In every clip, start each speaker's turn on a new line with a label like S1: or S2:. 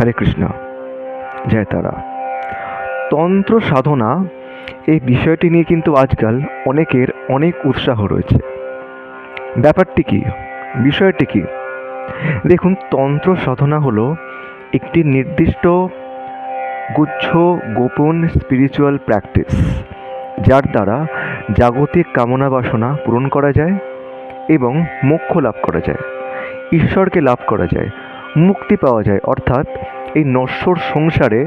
S1: হরে কৃষ্ণ। জয় তারা। তন্ত্র সাধনা এই বিষয়টি নিয়ে কিন্তু আজকাল অনেকের অনেক উৎসাহ রয়েছে। ব্যাপারটি কি? বিষয়টি কি? দেখুন, তন্ত্র সাধনা হলো একটি নির্দিষ্ট গুচ্ছ, গোপন স্পিরিচুয়াল প্র্যাকটিস যার দ্বারা জাগতিক কামনা বাসনা পূরণ করা যায় এবং মোক্ষ লাভ করা যায়, ঈশ্বরকে লাভ করা যায়। মুক্তি পাওয়া যায়। অর্থাৎ এই নশ্বর সংসারে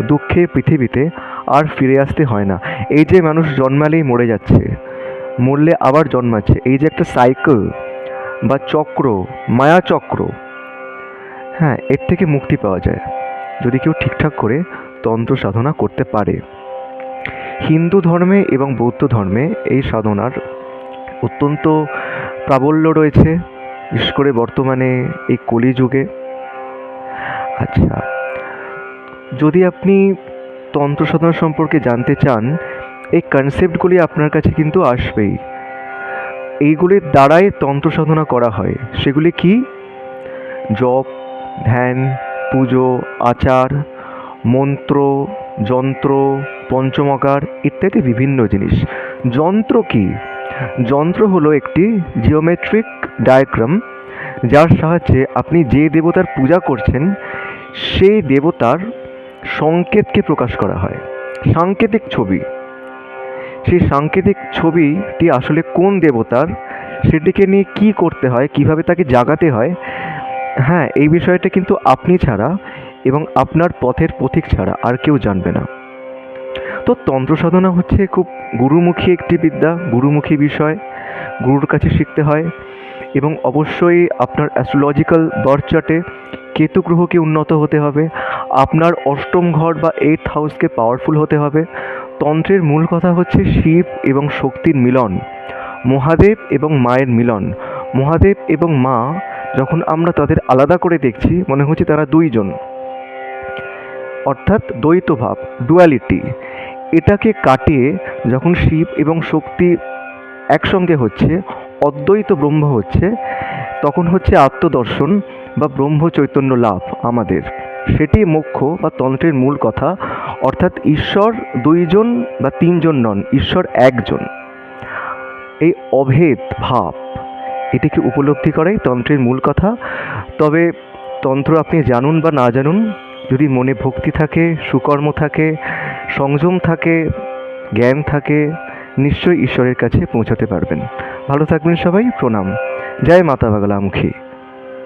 S1: দুঃখের পৃথিবীতে আর ফিরে আসতে হয় না। এই যে মানুষ জন্মালেই মরে যাচ্ছে, মরলে আবার জন্মাচ্ছে। এই যে একটা সাইকেল বা চক্র, মায়া চক্র হ্যাঁ এর থেকে মুক্তি পাওয়া যায়। যদি কেউ ঠিকঠাক করে তন্ত্র সাধনা করতে পারে। হিন্দু ধর্মে এবং বৌদ্ধ ধর্মে এই সাধনার অত্যন্ত প্রাবল্য রয়েছে। বিশেষ করে বর্তমানে এই কলিযুগে। আচ্ছা। যদি আপনি তন্ত্র সাধনা সম্পর্কে জানতে চান, এই কনসেপ্টগুলি আপনার কাছে কিন্তু আসবেই। এইগুলির দ্বারাই তন্ত্র সাধনা করা হয়। সেগুলি কি? জপ, ধ্যান, পুজো, আচার, মন্ত্র, যন্ত্র, পঞ্চমকার ইত্যাদি বিভিন্ন জিনিস। যন্ত্র কি? যন্ত্র হলো একটি জিওমেট্রিক ডায়াগ্রাম যার সাহায্যে আপনি যে দেবতার পূজা করছেন, সেই দেবতার সংকেতকে প্রকাশ করা হয়। সাংকেতিক ছবি। সেই সাংকেতিক ছবিটি আসলে কোন দেবতার, সেটিকে নিয়ে কি করতে হয়, কীভাবে তাকে জাগাতে হয় হ্যাঁ এই বিষয়টা কিন্তু আপনি ছাড়া এবং আপনার পথের পথিক ছাড়া আর কেউ জানবে না। তো তন্ত্র সাধনা হচ্ছে খুব গুরুমুখী একটি বিদ্যা, গুরুমুখী বিষয়। গুরুর কাছে শিখতে হয়। এবং অবশ্যই আপনার অ্যাস্ট্রোলজিক্যাল বার্থ চার্টে কেতু গ্রহকে উন্নত হতে হবে। আপনার অষ্টম ঘর বা এইট হাউসকে পাওয়ারফুল হতে হবে। তন্ত্রের মূল কথা হচ্ছে শিব এবং শক্তির মিলন, মহাদেব এবং মায়ের মিলন। মহাদেব এবং মা যখন আমরা তাদের আলাদা করে দেখছি, মনে হচ্ছে তারা দুইজন। অর্থাৎ দ্বৈতভাব ডুয়ালিটি এটাকে কাটিয়ে যখন শিব এবং শক্তি একসঙ্গে হচ্ছে অদ্বৈত ব্রহ্ম হচ্ছে, তখন হচ্ছে আত্মদর্শন বা ব্রহ্ম চৈতন্য লাভ আমাদের। সেটি মোক্ষ বা তন্ত্রের মূল কথা, অর্থাৎ ঈশ্বর দুইজন বা তিনজন নন, ঈশ্বর একজন। এই অভেদ ভাব, এটিকে উপলব্ধি করাই তন্ত্রের মূল কথা। তবে তন্ত্র আপনি জানুন বা না জানুন, যদি মনে ভক্তি থাকে, সুকর্ম থাকে, সংযম থাকে, জ্ঞান থাকে নিশ্চয়ই ঈশ্বরের কাছে পৌঁছাতে পারবেন। ভালো থাকবেন সবাই প্রণাম। জয় মাতা বাগলামুখী